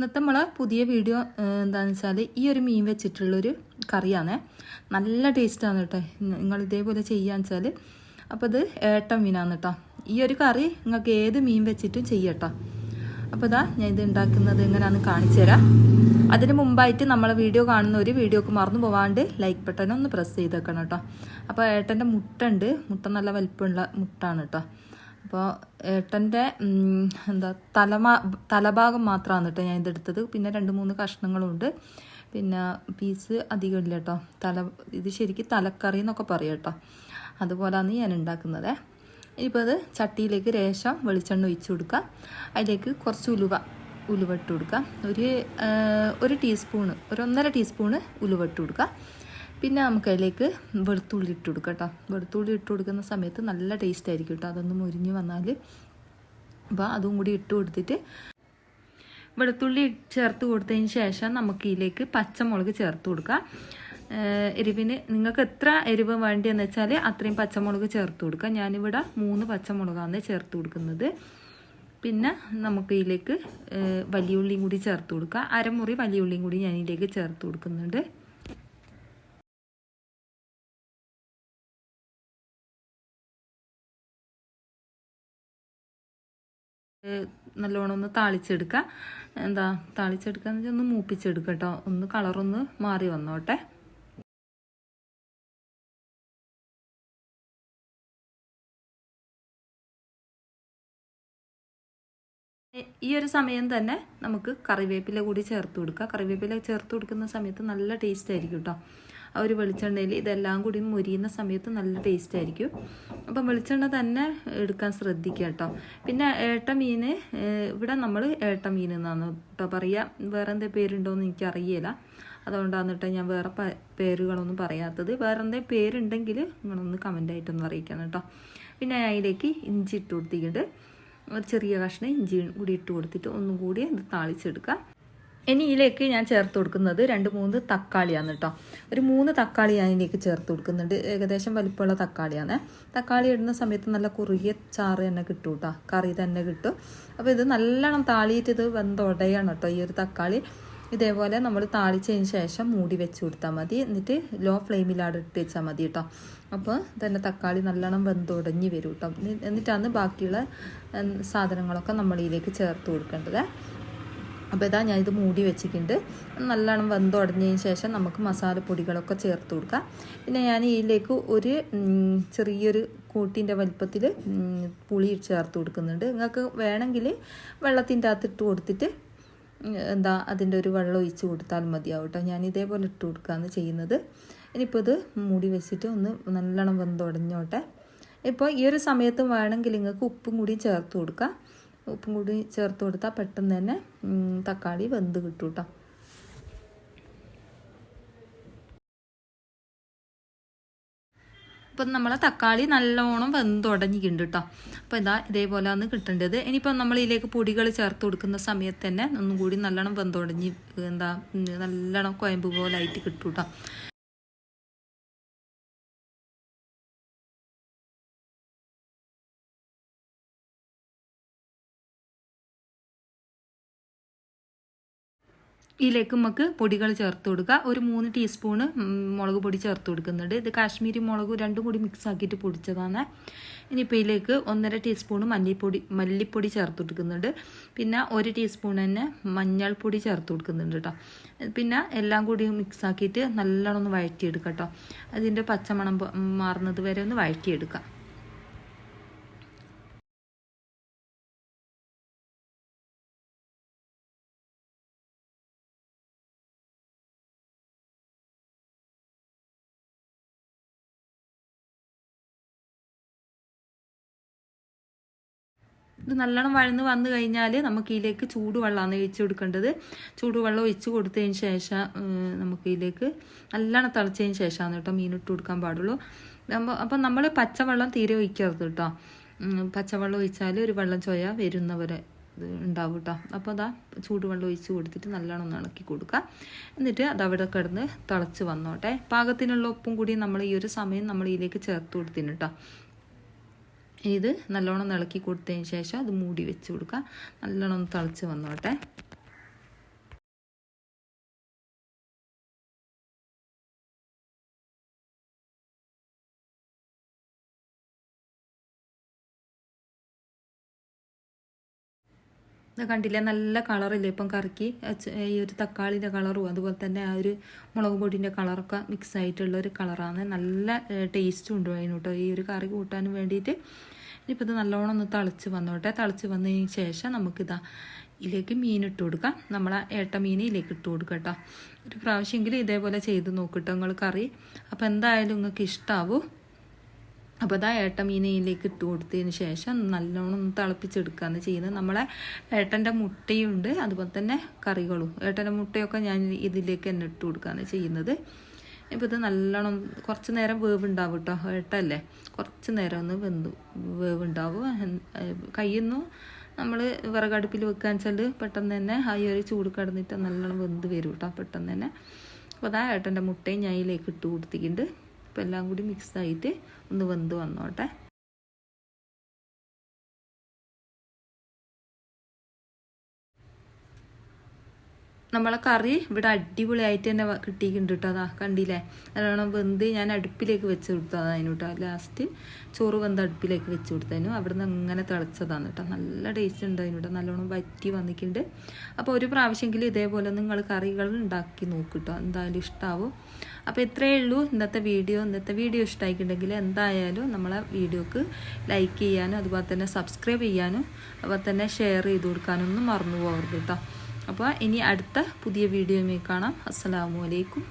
ഇന്നത്തെ നമ്മളെ പുതിയ വീഡിയോ എന്താണെന്ന് വെച്ചാൽ ഈ ഒരു മീൻ വെച്ചിട്ടുള്ളൊരു കറിയാണ്. നല്ല ടേസ്റ്റാണ് കേട്ടോ. നിങ്ങൾ ഇതേപോലെ ചെയ്യാന്ന് വെച്ചാൽ അപ്പോൾ ഇത് ഏട്ട മീനാണ് കേട്ടോ. ഈ ഒരു കറി നിങ്ങൾക്ക് ഏത് മീൻ വെച്ചിട്ടും ചെയ്യട്ടോ. അപ്പോൾ ഇതാ ഞാൻ ഇത് ഉണ്ടാക്കുന്നത് എങ്ങനെയാണെന്ന് കാണിച്ചു തരാം. അതിന് മുമ്പായിട്ട് നമ്മളെ വീഡിയോ കാണുന്ന ഒരു വീഡിയോക്ക് മറന്നു പോവാണ്ട് ലൈക്ക് ബട്ടൺ ഒന്ന് പ്രസ് ചെയ്തേക്കണം കേട്ടോ. അപ്പോൾ ഏട്ടന്റെ മുട്ട ഉണ്ട്. മുട്ട നല്ല വലിപ്പമുള്ള മുട്ടാണ് കേട്ടോ. അപ്പോൾ ഏട്ടന്റെ എന്താ തലമാ തലഭാഗം മാത്രമാണ് കേട്ടോ ഞാൻ ഇതെടുത്തത്. പിന്നെ രണ്ട് മൂന്ന് കഷ്ണങ്ങളുണ്ട്. പിന്നെ പീസ് അധികം ഇല്ല കേട്ടോ. തല ഇത് ശരിക്കും തലക്കറി എന്നൊക്കെ പറയും കേട്ടോ. അതുപോലെയാണ് ഞാൻ ഉണ്ടാക്കുന്നത്. ഇപ്പോൾ അത് ചട്ടിയിലേക്ക് രേഷം വെളിച്ചെണ്ണ ഒഴിച്ച് കൊടുക്കുക. അതിലേക്ക് കുറച്ച് ഉലുവ ഉലുവ ഇട്ട് കൊടുക്കുക. ഒരു ഒരു ടീസ്പൂണ് ഒരു ഒന്നര ടീസ്പൂണ് ഉലുവ ഇട്ട് കൊടുക്കുക. പിന്നെ നമുക്ക് അതിലേക്ക് വെളുത്തുള്ളി ഇട്ട് കൊടുക്കാം കേട്ടോ. വെളുത്തുള്ളി ഇട്ട് കൊടുക്കുന്ന സമയത്ത് നല്ല ടേസ്റ്റ് ആയിരിക്കും കേട്ടോ. അതൊന്ന് മുരിഞ്ഞ് വന്നാൽ. അപ്പോൾ അതും കൂടി ഇട്ട് കൊടുത്തിട്ട് വെളുത്തുള്ളി ചേർത്ത് കൊടുത്തതിന് ശേഷം നമുക്ക് ഇതിലേക്ക് പച്ചമുളക് ചേർത്ത് കൊടുക്കാം. എരിവിന് നിങ്ങൾക്ക് എത്ര എരിവ് വേണ്ടിയെന്ന് വെച്ചാൽ അത്രയും പച്ചമുളക് ചേർത്ത് കൊടുക്കാം. ഞാനിവിടെ മൂന്ന് പച്ചമുളകാണ് ചേർത്ത് കൊടുക്കുന്നത്. പിന്നെ നമുക്ക് ഇതിലേക്ക് ഏഹ് വലിയ ഉള്ളിയും കൂടി ചേർത്ത് കൊടുക്കാം. അരമുറി വലിയ ഉള്ളിയും കൂടി ഞാൻ ഇതിലേക്ക് ചേർത്ത് കൊടുക്കുന്നുണ്ട്. നല്ലോണം ഒന്ന് താളിച്ചെടുക്കുക എന്താ താളിച്ചെടുക്കുക എന്ന് വെച്ചാൽ ഒന്ന് മൂപ്പിച്ചെടുക്കുക കേട്ടോ ഒന്ന് കളറൊന്ന് മാറി വന്നോട്ടെ. ഈ ഒരു സമയം തന്നെ നമുക്ക് കറിവേപ്പില കൂടി ചേർത്ത് കൊടുക്കുക കറിവേപ്പില ചേർത്ത് കൊടുക്കുന്ന സമയത്ത് നല്ല ടേസ്റ്റ് ആയിരിക്കും കേട്ടോ ആ ഒരു വെളിച്ചെണ്ണയിൽ ഇതെല്ലാം കൂടി മുരിയുന്ന സമയത്ത് നല്ല ടേസ്റ്റ് ആയിരിക്കും. അപ്പം വെളിച്ചെണ്ണ തന്നെ എടുക്കാൻ ശ്രദ്ധിക്കുക കേട്ടോ. പിന്നെ ഏട്ട മീൻ ഇവിടെ നമ്മൾ ഏട്ട മീൻ എന്നാണ് കേട്ടോ പറയുക വേറെ എന്തെങ്കിലും പേരുണ്ടോയെന്ന് എനിക്ക് അറിയില്ല അതുകൊണ്ടാണ് കേട്ടോ ഞാൻ വേറെ പേരുകളൊന്നും പറയാത്തത്. വേറെ എന്തെങ്കിലും പേരുണ്ടെങ്കിൽ നിങ്ങളൊന്ന് കമന്റായിട്ടൊന്ന് അറിയിക്കണം കേട്ടോ പിന്നെ അതിലേക്ക് ഇഞ്ചി ഇട്ട് കൊടുത്തിട്ട് ഒരു ചെറിയ കഷ്ണം ഇഞ്ചി കൂടി ഇട്ട് കൊടുത്തിട്ട് ഒന്നും കൂടി ഇത് താളിച്ചെടുക്കുക. ഇനി ഇതിലേക്ക് ഞാൻ ചേർത്ത് കൊടുക്കുന്നത് രണ്ട് മൂന്ന് തക്കാളിയാണ് കേട്ടോ ഒരു മൂന്ന് തക്കാളി ഞാൻ ഇതിലേക്ക് ചേർത്ത് കൊടുക്കുന്നുണ്ട്. ഏകദേശം വലിപ്പമുള്ള തക്കാളിയാണ്. തക്കാളി ഇടുന്ന സമയത്ത് നല്ല കുറുകിയ ചാറ് തന്നെ കിട്ടും കേട്ടോ കറി തന്നെ കിട്ടും. അപ്പോൾ ഇത് നല്ലോണം താളിയിട്ട് ഇത് വെന്തുടയാണ് കേട്ടോ ഈ ഒരു തക്കാളി. ഇതേപോലെ നമ്മൾ താളിച്ചതിന് ശേഷം മൂടി വെച്ച് കൊടുത്താൽ മതി. എന്നിട്ട് ലോ ഫ്ലെയിമിലാണ് ഇട്ട് വെച്ചാൽ മതി കേട്ടോ അപ്പോൾ തന്നെ തക്കാളി നല്ലോണം വെന്തുടഞ്ഞ് വരും കേട്ടോ എന്നി- എന്നിട്ടാണ് ബാക്കിയുള്ള സാധനങ്ങളൊക്കെ നമ്മൾ ഇതിലേക്ക് ചേർത്ത് കൊടുക്കേണ്ടത്. അപ്പോൾ ഇതാ ഞാൻ ഇത് മൂടി വെച്ചിട്ടുണ്ട്. നല്ലോണം വെന്തുടഞ്ഞതിന് ശേഷം നമുക്ക് മസാലപ്പൊടികളൊക്കെ ചേർത്ത് കൊടുക്കാം. പിന്നെ ഞാൻ ഇതിലേക്ക് ഒരു ചെറിയൊരു കൂട്ടിന്റെ വലിപ്പത്തിൽ പുളി ചേർത്ത് കൊടുക്കുന്നുണ്ട്. നിങ്ങൾക്ക് വേണമെങ്കിൽ വെള്ളത്തിന്റെ അകത്ത് ഇട്ട് കൊടുത്തിട്ട് എന്താ അതിന്റെ ഒരു വെള്ളം ഒഴിച്ച് കൊടുത്താൽ മതിയാവും കേട്ടോ. ഞാൻ ഇതേപോലെ ഇട്ട് കൊടുക്കുകയാണ് ചെയ്യുന്നത്. ഇനിയിപ്പോൾ ഇത് മൂടി വെച്ചിട്ട് ഒന്ന് നല്ലോണം വെന്തുടഞ്ഞോട്ടെ ഇപ്പോൾ ഈ ഒരു സമയത്ത് വേണമെങ്കിൽ നിങ്ങൾക്ക് ഉപ്പും കൂടി ചേർത്ത് കൊടുക്കാം. ഉപ്പും കൂടി ചേർത്ത് കൊടുത്താൽ പെട്ടെന്ന് തന്നെ തക്കാളി വെന്ത് കിട്ടും കേട്ടോ ഇപ്പം നമ്മളെ തക്കാളി നല്ലോണം വെന്ത് വെന്തുടഞ്ഞിട്ടുണ്ട് കേട്ടോ അപ്പോൾ ഇതാ ഇതേപോലെ ആണ് കിട്ടേണ്ടത്. ഇനിയിപ്പം നമ്മൾ ഇതിലേക്ക് പൊടികൾ ചേർത്ത് കൊടുക്കുന്ന സമയത്ത് തന്നെ ഒന്നും കൂടി നല്ലോണം വെന്തുടഞ്ഞ് എന്താ നല്ലോണം കുഴമ്പ് പോലെ ആയിട്ട് കിട്ടും കേട്ടോ ഇതിലേക്ക് നമുക്ക് പൊടികൾ ചേർത്ത് കൊടുക്കുക. ഒരു മൂന്ന് ടീസ്പൂണ് മുളക് പൊടി ചേർത്ത് കൊടുക്കുന്നുണ്ട്. ഇത് കാശ്മീരി മുളക് രണ്ടും കൂടി മിക്സ് ആക്കിയിട്ട് പൊടിച്ചതാണ്. ഇനിയിപ്പോൾ ഇതിലേക്ക് ഒന്നര ടീസ്പൂണ് മല്ലിപ്പൊടി മല്ലിപ്പൊടി ചേർത്ത് കൊടുക്കുന്നുണ്ട്. പിന്നെ ഒരു ടീസ്പൂൺ തന്നെ മഞ്ഞൾപ്പൊടി ചേർത്ത് കൊടുക്കുന്നുണ്ട് കേട്ടോ പിന്നെ എല്ലാം കൂടി മിക്സ് ആക്കിയിട്ട് നല്ലോണം ഒന്ന് വഴറ്റിയെടുക്കാം കേട്ടോ അതിന്റെ പച്ചമണം മാറുന്നത് വരെ ഒന്ന് വഴറ്റിയെടുക്കാം. ഇത് നല്ലോണം വഴന്ന് വന്നു കഴിഞ്ഞാൽ നമുക്ക് ഇതിലേക്ക് ചൂടുവെള്ളമാണ് ഒഴിച്ച് കൊടുക്കേണ്ടത്. ചൂടുവെള്ളം ഒഴിച്ച് കൊടുത്തതിന് ശേഷം നമുക്ക് ഇതിലേക്ക് നല്ലോണം തിളച്ചതിന് ശേഷമാണ് കേട്ടോ മീനിട്ട് കൊടുക്കാൻ പാടുള്ളൂ. അപ്പം നമ്മൾ പച്ചവെള്ളം തീരെ ഒഴിക്കരുത് കേട്ടോ. പച്ചവെള്ളം ഒഴിച്ചാൽ ഒരു വെള്ളം ചോയ വരുന്നവരെ ഉണ്ടാവും കേട്ടോ. അപ്പോൾ അതാ ചൂടുവെള്ളം ഒഴിച്ച് കൊടുത്തിട്ട് നല്ലോണം ഒന്ന് ഇളക്കി കൊടുക്കുക. എന്നിട്ട് അത് അവിടെ കിടന്ന് തിളച്ച് വന്നോട്ടെ. പാകത്തിനുള്ള ഉപ്പും കൂടി നമ്മൾ ഈ ഒരു സമയം നമ്മൾ ഇതിലേക്ക് ചേർത്ത് കൊടുത്തിന് കേട്ടോ. ഇത് നല്ലോണം ഇളക്കി കൊടുത്തതിന് ശേഷം അത് മൂടി വെച്ച് കൊടുക്കുക. നല്ലോണം ഒന്ന് തിളച്ച് വന്നോട്ടെ. കണ്ടില്ലേ? നല്ല കളറില്ലേ? ഇപ്പം കറിക്ക് ഈ ഒരു തക്കാളിന്റെ കളറും അതുപോലെ തന്നെ ആ ഒരു മുളക് പൊടിന്റെ കളറൊക്കെ മിക്സ് ആയിട്ടുള്ള ഒരു കളറാണ്. നല്ല ടേസ്റ്റും ഉണ്ട് അതിന് കേട്ടോ ഈ ഒരു കറി കൂട്ടാനും വേണ്ടിയിട്ട് ഇനിയിപ്പോൾ ഇത് നല്ലോണം ഒന്ന് തളിച്ച് വന്നോട്ടെ. തളിച്ച് വന്നതിന് ശേഷം നമുക്കിതാ ഇതിലേക്ക് മീൻ ഇട്ട് കൊടുക്കാം. നമ്മൾ ഏട്ട മീൻ ഇതിലേക്ക് ഇട്ട് കൊടുക്കുക കേട്ടോ. ഒരു പ്രാവശ്യമെങ്കിലും ഇതേപോലെ ചെയ്ത് നോക്കിട്ടോ നിങ്ങൾ കറി. അപ്പോൾ എന്തായാലും നിങ്ങൾക്ക് ഇഷ്ടാവും. അപ്പോൾ അതാ ഏട്ട മീനയിലേക്ക് ഇട്ട് കൊടുത്തതിന് ശേഷം നല്ലോണം തിളപ്പിച്ചെടുക്കുകയാണ് ചെയ്യുന്നത്. നമ്മളെ ഏട്ടന്റെ മുട്ടയുണ്ട് അതുപോലെ തന്നെ കറികളും. ഏട്ടന്റെ മുട്ടയൊക്കെ ഞാൻ ഇതിലേക്ക് തന്നെ ഇട്ട് കൊടുക്കുകയാണ് ചെയ്യുന്നത്. ഇപ്പോൾ ഇത് നല്ലോണം കുറച്ച് നേരം വേവുണ്ടാവും കേട്ടോ ഏട്ടല്ലേ? കുറച്ച് നേരം ഒന്ന് വെന്തു വേവുണ്ടാവും. കയ്യുന്നു നമ്മൾ വിറകടുപ്പിൽ വെക്കാൻ വെച്ചാൽ പെട്ടെന്ന് തന്നെ ആ ഒരു ചൂട് കടന്നിട്ട് നല്ലോണം വെന്ത് വരും കേട്ടോ പെട്ടെന്ന് തന്നെ. അപ്പോൾ അതാ ഏട്ടന്റെ മുട്ടയും ഞാൻ ഇട്ട് കൊടുത്തിട്ടുണ്ട്. അപ്പോൾ എല്ലാം കൂടി മിക്സ് ആയിട്ട് ഒന്ന് വെന്ത് വന്നോട്ടെ. നമ്മളെ കറി ഇവിടെ അടിപൊളിയായിട്ട് തന്നെ കിട്ടിയിട്ടുണ്ട് കേട്ടോ അതാ കണ്ടില്ലേ? നല്ലോണം വെന്ത് ഞാൻ അടുപ്പിലേക്ക് വെച്ച് കൊടുത്തതാണ് അതിന് കേട്ടോ ലാസ്റ്റ് ചോറ് വെന്ത് അടുപ്പിലേക്ക് വെച്ച് കൊടുത്തതിനും. അവിടെ നിന്ന് അങ്ങനെ തിളച്ചതാണ് കേട്ടോ നല്ല ടേസ്റ്റ് ഉണ്ട് കേട്ടോ നല്ലോണം വറ്റി വന്നിട്ടുണ്ട്. അപ്പോൾ ഒരു പ്രാവശ്യമെങ്കിലും ഇതേപോലെ നിങ്ങൾ കറികൾ ഉണ്ടാക്കി നോക്ക് കേട്ടോ എന്തായാലും ഇഷ്ടാവും. അപ്പോൾ ഇത്രയേ ഉള്ളൂ. ഇന്നത്തെ വീഡിയോ. ഇന്നത്തെ വീഡിയോ ഇഷ്ടമായിട്ടുണ്ടെങ്കിൽ എന്തായാലും നമ്മളെ വീഡിയോക്ക് ലൈക്ക് ചെയ്യാനും അതുപോലെ തന്നെ സബ്സ്ക്രൈബ് ചെയ്യാനും അതുപോലെ തന്നെ ഷെയർ ചെയ്ത് കൊടുക്കാനൊന്നും മറന്നു പോകരുത് കേട്ടോ അപ്പോൾ ഇനി അടുത്ത പുതിയ വീഡിയോയുമായി കാണാം. അസ്സലാമു അലൈക്കും.